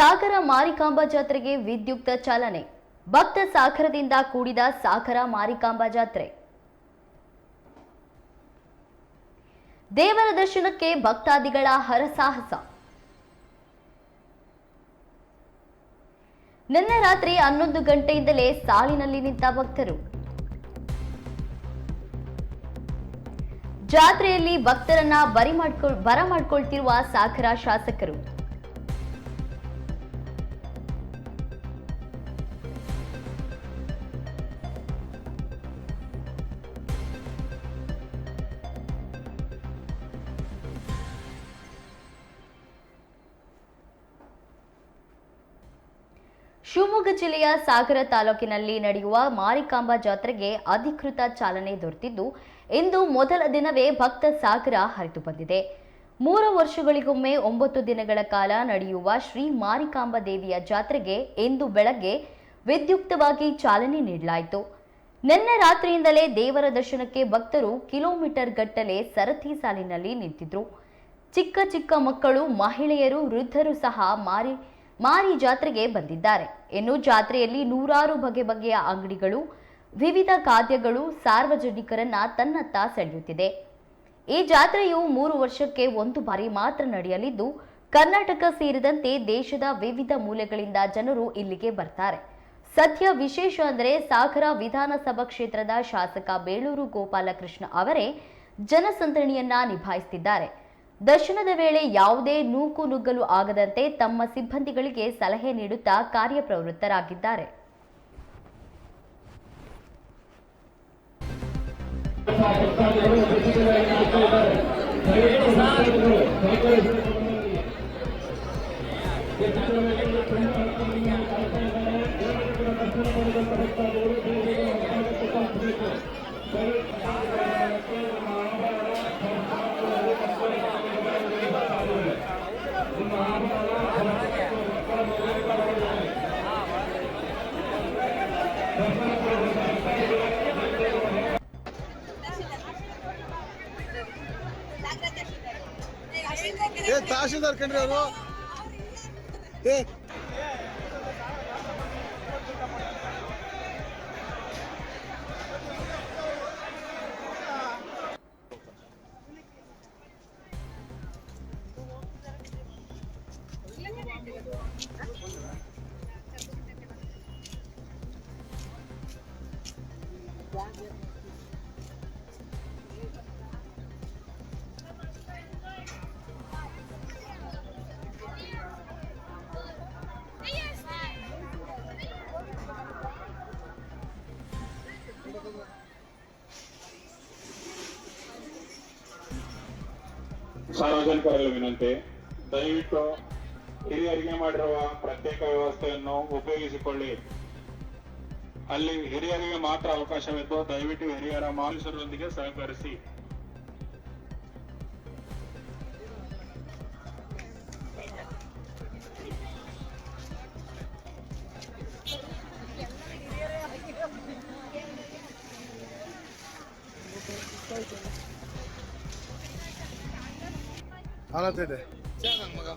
ಸಾಗರ ಮಾರಿಕಾಂಬಾ ಜಾತ್ರೆಗೆ ವಿದ್ಯುಕ್ತ ಚಾಲನೆ. ಭಕ್ತ ಸಾಗರದಿಂದ ಕೂಡಿದ ಸಾಗರ ಮಾರಿಕಾಂಬಾ ಜಾತ್ರೆ. ದೇವರ ದರ್ಶನಕ್ಕೆ ಭಕ್ತಾದಿಗಳ ಹರಸಾಹಸ. ನಿನ್ನೆ ರಾತ್ರಿ ಹನ್ನೊಂದು ಗಂಟೆಯಿಂದಲೇ ಸಾಲಿನಲ್ಲಿ ನಿಂತ ಭಕ್ತರು. ಜಾತ್ರೆಯಲ್ಲಿ ಭಕ್ತರನ್ನ ಬರಿ ಮಾಡ್ಕೊಳ್ ಬರಮಾಡ್ಕೊಳ್ತಿರುವ ಸಾಗರ ಶಾಸಕರು. ಶಿವಮೊಗ್ಗ ಜಿಲ್ಲೆಯ ಸಾಗರ ತಾಲೂಕಿನಲ್ಲಿ ನಡೆಯುವ ಮಾರಿಕಾಂಬಾ ಜಾತ್ರೆಗೆ ಅಧಿಕೃತ ಚಾಲನೆ ದೊರೆತಿದ್ದು, ಇಂದು ಮೊದಲ ದಿನವೇ ಭಕ್ತ ಸಾಗರ ಹರಿದು ಬಂದಿದೆ. ಮೂರು ವರ್ಷಗಳಿಗೊಮ್ಮೆ ಒಂಬತ್ತು ದಿನಗಳ ಕಾಲ ನಡೆಯುವ ಶ್ರೀ ಮಾರಿಕಾಂಬಾ ದೇವಿಯ ಜಾತ್ರೆಗೆ ಇಂದು ಬೆಳಗ್ಗೆ ವಿದ್ಯುಕ್ತವಾಗಿ ಚಾಲನೆ ನೀಡಲಾಯಿತು. ನಿನ್ನೆ ರಾತ್ರಿಯಿಂದಲೇ ದೇವರ ದರ್ಶನಕ್ಕೆ ಭಕ್ತರು ಕಿಲೋಮೀಟರ್ ಗಟ್ಟಲೆ ಸರತಿ ಸಾಲಿನಲ್ಲಿ ನಿಂತಿದ್ರು. ಚಿಕ್ಕ ಚಿಕ್ಕ ಮಕ್ಕಳು, ಮಹಿಳೆಯರು, ವೃದ್ಧರು ಸಹ ಮಾರಿ ಮಾರಿ ಜಾತ್ರೆಗೆ ಬಂದಿದ್ದಾರೆ. ಇನ್ನು ಜಾತ್ರೆಯಲ್ಲಿ ನೂರಾರು ಬಗೆ ಬಗೆಯ ಅಂಗಡಿಗಳು, ವಿವಿಧ ಖಾದ್ಯಗಳು ಸಾರ್ವಜನಿಕರನ್ನ ತನ್ನತ್ತ ಸೆಳೆಯುತ್ತಿದೆ. ಈ ಜಾತ್ರೆಯು ಮೂರು ವರ್ಷಕ್ಕೆ ಒಂದು ಬಾರಿ ಮಾತ್ರ ನಡೆಯಲಿದ್ದು, ಕರ್ನಾಟಕ ಸೇರಿದಂತೆ ದೇಶದ ವಿವಿಧ ಮೂಲೆಗಳಿಂದ ಜನರು ಇಲ್ಲಿಗೆ ಬರ್ತಾರೆ. ಸದ್ಯ ವಿಶೇಷ ಅಂದರೆ ಸಾಗರ ವಿಧಾನಸಭಾ ಕ್ಷೇತ್ರದ ಶಾಸಕ ಬೇಳೂರು ಗೋಪಾಲಕೃಷ್ಣ ಅವರೇ ಜನಸಂದಣಿಯನ್ನ ನಿಭಾಯಿಸುತ್ತಿದ್ದಾರೆ ದರ್ಶನದ ವೇಳೆ ಯಾವುದೇ ನೂಕು ನುಗ್ಗಲು ಆಗದಂತೆ ತಮ್ಮ ಸಿಬ್ಬಂದಿಗಳಿಗೆ ಸಲಹೆ ನೀಡುತ್ತಾ ಕಾರ್ಯಪ್ರವೃತ್ತರಾಗಿದ್ದಾರೆ. ఏ తహసీల్దార్ కండ్రి గారు. ఏ ಸಾರ್ವಜನಿಕರಲ್ಲಿ ವಿನಂತಿ ದಯವಿಟ್ಟು ಹಿರಿಯರಿಗೆ ಮಾಡಿರುವ ಪ್ರತ್ಯೇಕ ವ್ಯವಸ್ಥೆಯನ್ನು ಉಪಯೋಗಿಸಿಕೊಳ್ಳಿ. ಅಲ್ಲಿ ಹಿರಿಯರಿಗೆ ಮಾತ್ರ ಅವಕಾಶವಿದ್ದು, ದಯವಿಟ್ಟು ಹಿರಿಯರ ಮಾಲೀಸರೊಂದಿಗೆ ಸಹಕರಿಸಿ. 好了对对这样的摩哥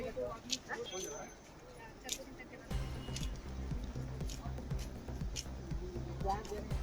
Yeah, yeah.